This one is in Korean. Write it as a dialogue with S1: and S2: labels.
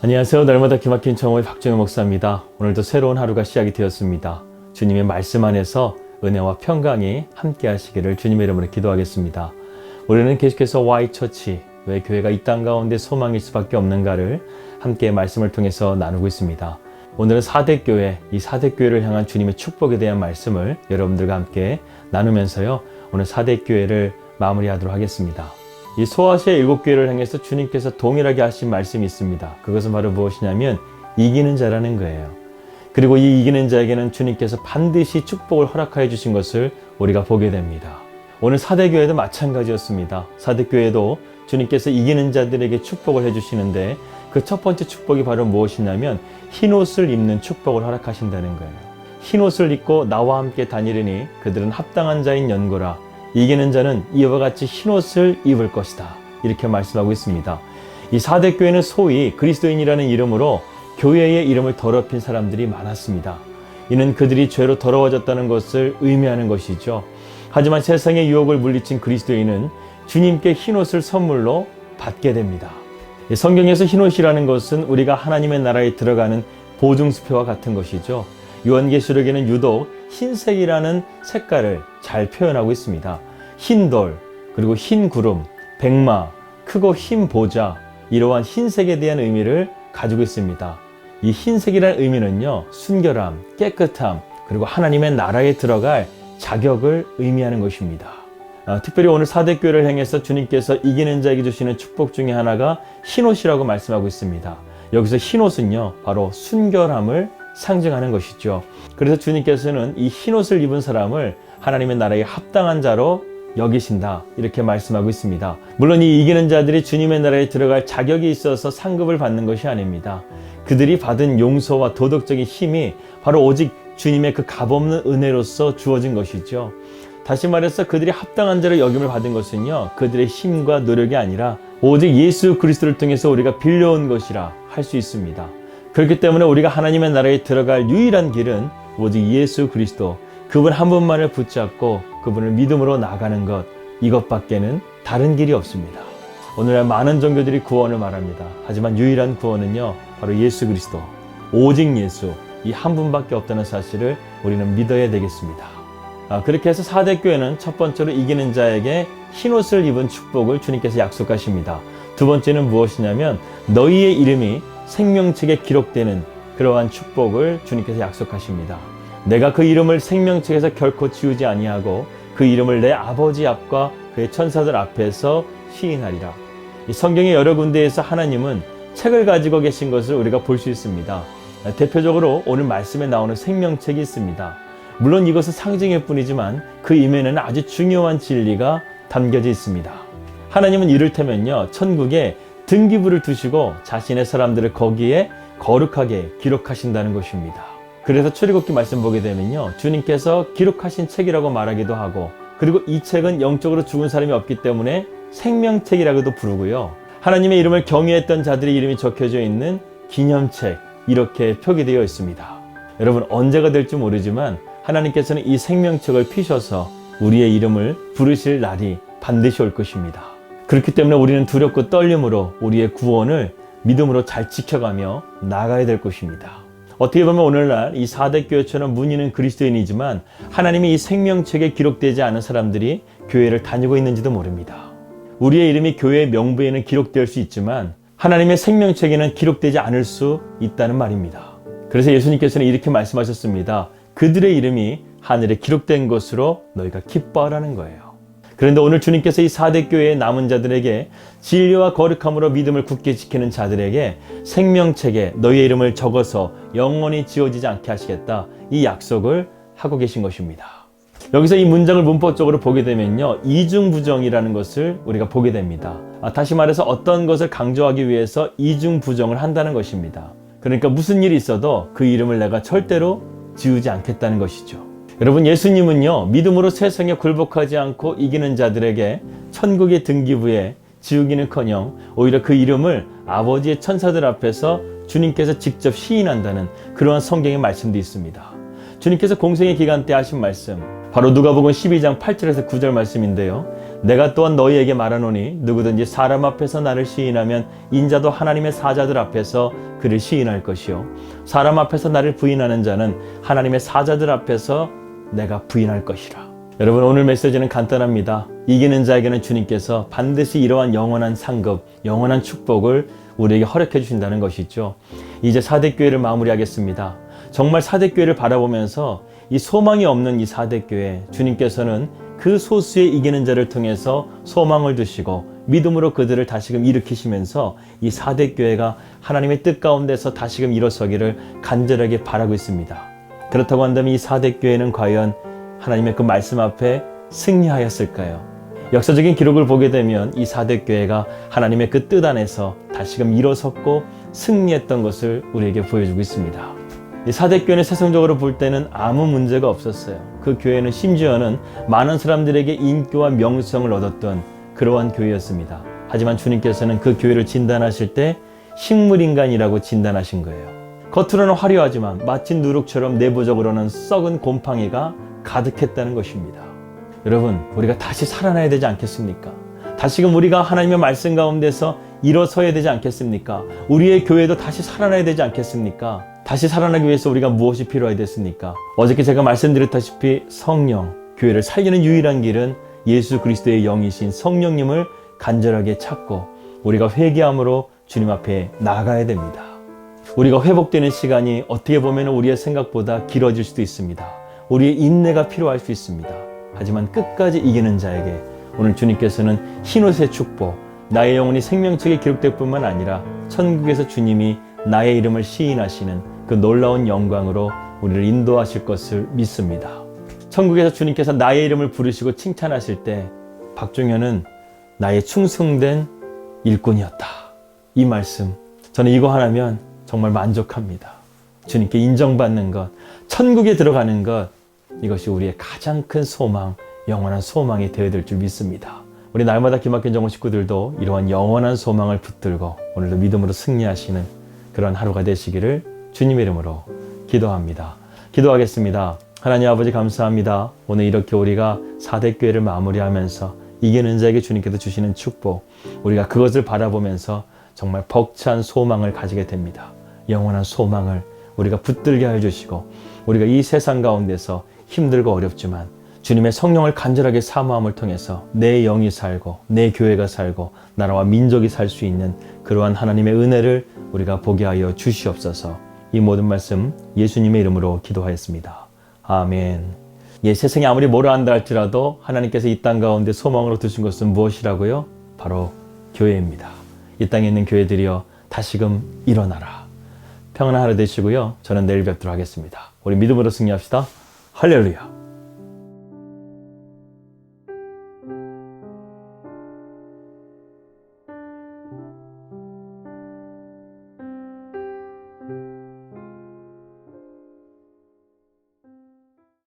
S1: 안녕하세요. 날마다 기막힌 청호의 박정현 목사입니다. 오늘도 새로운 하루가 시작이 되었습니다. 주님의 말씀 안에서 은혜와 평강이 함께 하시기를 주님의 이름으로 기도하겠습니다. 우리는 계속해서 Y처치, 왜 교회가 이 땅 가운데 소망일 수밖에 없는가를 함께 말씀을 통해서 나누고 있습니다. 오늘은 사대교회, 이 사대교회를 향한 주님의 축복에 대한 말씀을 여러분들과 함께 나누면서요. 오늘 사대교회를 마무리하도록 하겠습니다. 이 소아시아 일곱 교회를 향해서 주님께서 동일하게 하신 말씀이 있습니다. 그것은 바로 무엇이냐면 이기는 자라는 거예요. 그리고 이 이기는 자에게는 주님께서 반드시 축복을 허락하여 주신 것을 우리가 보게 됩니다. 오늘 사대교회도 마찬가지였습니다. 사대교회도 주님께서 이기는 자들에게 축복을 해주시는데 그 첫 번째 축복이 바로 무엇이냐면 흰 옷을 입는 축복을 허락하신다는 거예요. 흰 옷을 입고 나와 함께 다니려니 그들은 합당한 자인 연고라 이기는 자는 이와 같이 흰 옷을 입을 것이다. 이렇게 말씀하고 있습니다. 이 사대교회는 소위 그리스도인이라는 이름으로 교회의 이름을 더럽힌 사람들이 많았습니다. 이는 그들이 죄로 더러워졌다는 것을 의미하는 것이죠. 하지만 세상의 유혹을 물리친 그리스도인은 주님께 흰 옷을 선물로 받게 됩니다. 이 성경에서 흰 옷이라는 것은 우리가 하나님의 나라에 들어가는 보증수표와 같은 것이죠. 요한계시록에는 유독 흰색이라는 색깔을 잘 표현하고 있습니다. 흰 돌, 그리고 흰 구름, 백마, 크고 흰 보자, 이러한 흰색에 대한 의미를 가지고 있습니다. 이 흰색이라는 의미는요, 순결함, 깨끗함, 그리고 하나님의 나라에 들어갈 자격을 의미하는 것입니다. 아, 특별히 오늘 사대교회를 향해서 주님께서 이기는 자에게 주시는 축복 중에 하나가 흰옷이라고 말씀하고 있습니다. 여기서 흰옷은요, 바로 순결함을 상징하는 것이죠. 그래서 주님께서는 이 흰옷을 입은 사람을 하나님의 나라에 합당한 자로 여기신다. 이렇게 말씀하고 있습니다. 물론 이 이기는 자들이 주님의 나라에 들어갈 자격이 있어서 상급을 받는 것이 아닙니다. 그들이 받은 용서와 도덕적인 힘이 바로 오직 주님의 그 값없는 은혜로서 주어진 것이죠. 다시 말해서 그들이 합당한 자로 여김을 받은 것은요, 그들의 힘과 노력이 아니라 오직 예수 그리스도를 통해서 우리가 빌려온 것이라 할 수 있습니다. 그렇기 때문에 우리가 하나님의 나라에 들어갈 유일한 길은 오직 예수 그리스도, 그분 한 분만을 붙잡고 그분을 믿음으로 나가는 것, 이것밖에는 다른 길이 없습니다. 오늘날 많은 종교들이 구원을 말합니다. 하지만 유일한 구원은요, 바로 예수 그리스도, 오직 예수, 이 한 분밖에 없다는 사실을 우리는 믿어야 되겠습니다. 아, 그렇게 해서 사대 교회는 첫 번째로 이기는 자에게 흰옷을 입은 축복을 주님께서 약속하십니다. 두 번째는 무엇이냐면 너희의 이름이 생명책에 기록되는 그러한 축복을 주님께서 약속하십니다. 내가 그 이름을 생명책에서 결코 지우지 아니하고 그 이름을 내 아버지 앞과 그의 천사들 앞에서 시인하리라. 이 성경의 여러 군데에서 하나님은 책을 가지고 계신 것을 우리가 볼 수 있습니다. 대표적으로 오늘 말씀에 나오는 생명책이 있습니다. 물론 이것은 상징일 뿐이지만 그 이면에는 아주 중요한 진리가 담겨져 있습니다. 하나님은 이를테면요, 천국에 등기부를 두시고 자신의 사람들을 거기에 거룩하게 기록하신다는 것입니다. 그래서 출애굽기 말씀 보게 되면요, 주님께서 기록하신 책이라고 말하기도 하고, 그리고 이 책은 영적으로 죽은 사람이 없기 때문에 생명책이라고도 부르고요. 하나님의 이름을 경외했던 자들의 이름이 적혀져 있는 기념책, 이렇게 표기되어 있습니다. 여러분, 언제가 될지 모르지만 하나님께서는 이 생명책을 피셔서 우리의 이름을 부르실 날이 반드시 올 것입니다. 그렇기 때문에 우리는 두렵고 떨림으로 우리의 구원을 믿음으로 잘 지켜가며 나가야 될 것입니다. 어떻게 보면 오늘날 이 사대교회처럼 문의는 그리스도인이지만 하나님이 이 생명책에 기록되지 않은 사람들이 교회를 다니고 있는지도 모릅니다. 우리의 이름이 교회의 명부에는 기록될 수 있지만 하나님의 생명책에는 기록되지 않을 수 있다는 말입니다. 그래서 예수님께서는 이렇게 말씀하셨습니다. 그들의 이름이 하늘에 기록된 것으로 너희가 기뻐하라는 거예요. 그런데 오늘 주님께서 이 사대 교회의 남은 자들에게 진리와 거룩함으로 믿음을 굳게 지키는 자들에게 생명책에 너희의 이름을 적어서 영원히 지워지지 않게 하시겠다. 이 약속을 하고 계신 것입니다. 여기서 이 문장을 문법적으로 보게 되면요. 이중부정이라는 것을 우리가 보게 됩니다. 아, 다시 말해서 어떤 것을 강조하기 위해서 이중부정을 한다는 것입니다. 그러니까 무슨 일이 있어도 그 이름을 내가 절대로 지우지 않겠다는 것이죠. 여러분 예수님은요 믿음으로 세상에 굴복하지 않고 이기는 자들에게 천국의 등기부에 지우기는커녕 오히려 그 이름을 아버지의 천사들 앞에서 주님께서 직접 시인한다는 그러한 성경의 말씀도 있습니다. 주님께서 공생의 기간 때 하신 말씀 바로 누가복음 12장 8절에서 9절 말씀인데요. 내가 또한 너희에게 말하노니 누구든지 사람 앞에서 나를 시인하면 인자도 하나님의 사자들 앞에서 그를 시인할 것이요 사람 앞에서 나를 부인하는 자는 하나님의 사자들 앞에서 내가 부인할 것이라. 여러분 오늘 메시지는 간단합니다. 이기는 자에게는 주님께서 반드시 이러한 영원한 상급, 영원한 축복을 우리에게 허락해 주신다는 것이죠. 이제 사대 교회를 마무리하겠습니다. 정말 사대 교회를 바라보면서 이 소망이 없는 이 사대 교회 주님께서는 그 소수의 이기는 자를 통해서 소망을 두시고 믿음으로 그들을 다시금 일으키시면서 이 사대 교회가 하나님의 뜻 가운데서 다시금 일어서기를 간절하게 바라고 있습니다. 그렇다고 한다면 이 사대 교회는 과연 하나님의 그 말씀 앞에 승리하였을까요? 역사적인 기록을 보게 되면 이 사대 교회가 하나님의 그 뜻 안에서 다시금 일어섰고 승리했던 것을 우리에게 보여주고 있습니다. 이 사대 교회는 세상적으로 볼 때는 아무 문제가 없었어요. 그 교회는 심지어는 많은 사람들에게 인기와 명성을 얻었던 그러한 교회였습니다. 하지만 주님께서는 그 교회를 진단하실 때 식물인간이라고 진단하신 거예요. 겉으로는 화려하지만 마치 누룩처럼 내부적으로는 썩은 곰팡이가 가득했다는 것입니다. 여러분, 우리가 다시 살아나야 되지 않겠습니까? 다시금 우리가 하나님의 말씀 가운데서 일어서야 되지 않겠습니까? 우리의 교회도 다시 살아나야 되지 않겠습니까? 다시 살아나기 위해서 우리가 무엇이 필요하겠습니까? 어저께 제가 말씀드렸다시피 성령, 교회를 살리는 유일한 길은 예수 그리스도의 영이신 성령님을 간절하게 찾고 우리가 회개함으로 주님 앞에 나가야 됩니다. 우리가 회복되는 시간이 어떻게 보면 우리의 생각보다 길어질 수도 있습니다. 우리의 인내가 필요할 수 있습니다. 하지만 끝까지 이기는 자에게 오늘 주님께서는 흰옷의 축복, 나의 영혼이 생명책에 기록될 뿐만 아니라 천국에서 주님이 나의 이름을 시인하시는 그 놀라운 영광으로 우리를 인도하실 것을 믿습니다. 천국에서 주님께서 나의 이름을 부르시고 칭찬하실 때 박종현은 나의 충성된 일꾼이었다. 이 말씀 저는 이거 하나면 정말 만족합니다. 주님께 인정받는 것, 천국에 들어가는 것 이것이 우리의 가장 큰 소망, 영원한 소망이 되어야 될 줄 믿습니다. 우리 날마다 기막힌 정원 식구들도 이러한 영원한 소망을 붙들고 오늘도 믿음으로 승리하시는 그런 하루가 되시기를 주님의 이름으로 기도합니다. 기도하겠습니다. 하나님 아버지 감사합니다. 오늘 이렇게 우리가 사대교회를 마무리하면서 이기는 자에게 주님께서 주시는 축복, 우리가 그것을 바라보면서 정말 벅찬 소망을 가지게 됩니다. 영원한 소망을 우리가 붙들게 해주시고, 우리가 이 세상 가운데서 힘들고 어렵지만 주님의 성령을 간절하게 사모함을 통해서 내 영이 살고 내 교회가 살고 나라와 민족이 살 수 있는 그러한 하나님의 은혜를 우리가 보게 하여 주시옵소서. 이 모든 말씀 예수님의 이름으로 기도하였습니다. 아멘. 예, 세상이 아무리 뭐라 한다 할지라도 하나님께서 이 땅 가운데 소망으로 두신 것은 무엇이라고요? 바로 교회입니다. 이 땅에 있는 교회들이여 다시금 일어나라. 평안한 하루 되시고요. 저는 내일 뵙도록 하겠습니다. 우리 믿음으로 승리합시다. 할렐루야.